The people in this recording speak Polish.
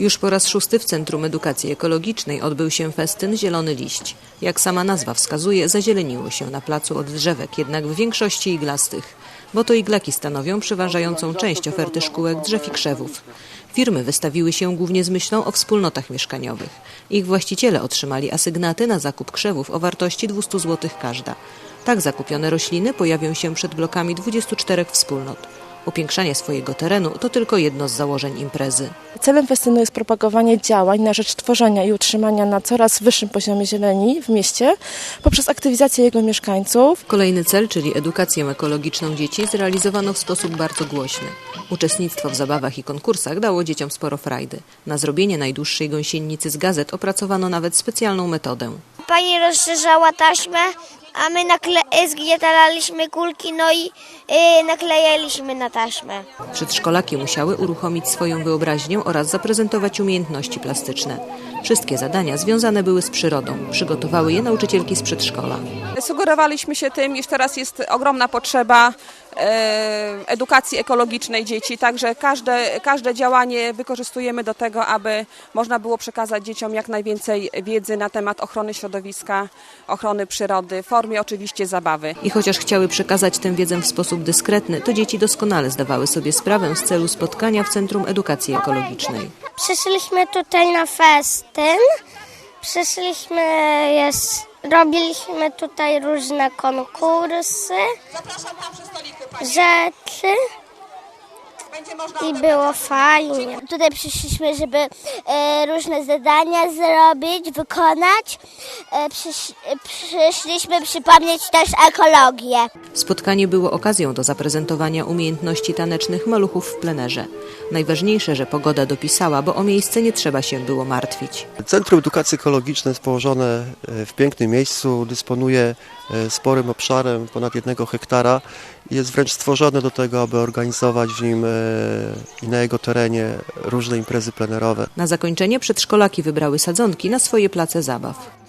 Już po raz szósty w Centrum Edukacji Ekologicznej odbył się festyn Zielony Liść. Jak sama nazwa wskazuje, zazieleniło się na placu od drzewek, jednak w większości iglastych, bo to iglaki stanowią przeważającą część oferty szkółek drzew i krzewów. Firmy wystawiły się głównie z myślą o wspólnotach mieszkaniowych. Ich właściciele otrzymali asygnaty na zakup krzewów o wartości 200 zł każda. Tak zakupione rośliny pojawią się przed blokami 24 wspólnot. Upiększanie swojego terenu to tylko jedno z założeń imprezy. Celem festynu jest propagowanie działań na rzecz tworzenia i utrzymania na coraz wyższym poziomie zieleni w mieście poprzez aktywizację jego mieszkańców. Kolejny cel, czyli edukację ekologiczną dzieci, zrealizowano w sposób bardzo głośny. Uczestnictwo w zabawach i konkursach dało dzieciom sporo frajdy. Na zrobienie najdłuższej gąsienicy z gazet opracowano nawet specjalną metodę. Pani rozszerzała taśmę, a my nakle- zgniatalaliśmy kulki, no i y, naklejaliśmy na taśmę. Przedszkolaki musiały uruchomić swoją wyobraźnię oraz zaprezentować umiejętności plastyczne. Wszystkie zadania związane były z przyrodą. Przygotowały je nauczycielki z przedszkola. Sugerowaliśmy się tym, iż teraz jest ogromna potrzeba e, edukacji ekologicznej dzieci, także każde, każde działanie wykorzystujemy do tego, aby można było przekazać dzieciom jak najwięcej wiedzy na temat ochrony środowiska, ochrony przyrody, w formie oczywiście zabawy. I chociaż chciały przekazać tę wiedzę w sposób dyskretny, to dzieci doskonale zdawały sobie sprawę z celu spotkania w Centrum Edukacji Ekologicznej. Przyszliśmy tutaj na festyn, przyszliśmy, jest, robiliśmy tutaj różne konkursy, rzeczy i było fajnie. Tutaj przyszliśmy, żeby e, różne zadania zrobić, wykonać. E, przysz, e, przyszliśmy przypomnieć też ekologię. Spotkanie było okazją do zaprezentowania umiejętności tanecznych maluchów w plenerze. Najważniejsze, że pogoda dopisała, bo o miejsce nie trzeba się było martwić. Centrum Edukacji Ekologicznej jest położone w pięknym miejscu, dysponuje sporym obszarem, ponad jednego hektara jest wręcz stworzone do tego, aby organizować w nim e, i na jego terenie różne imprezy plenerowe. Na zakończenie przedszkolaki wybrały sadzonki na swoje place zabaw.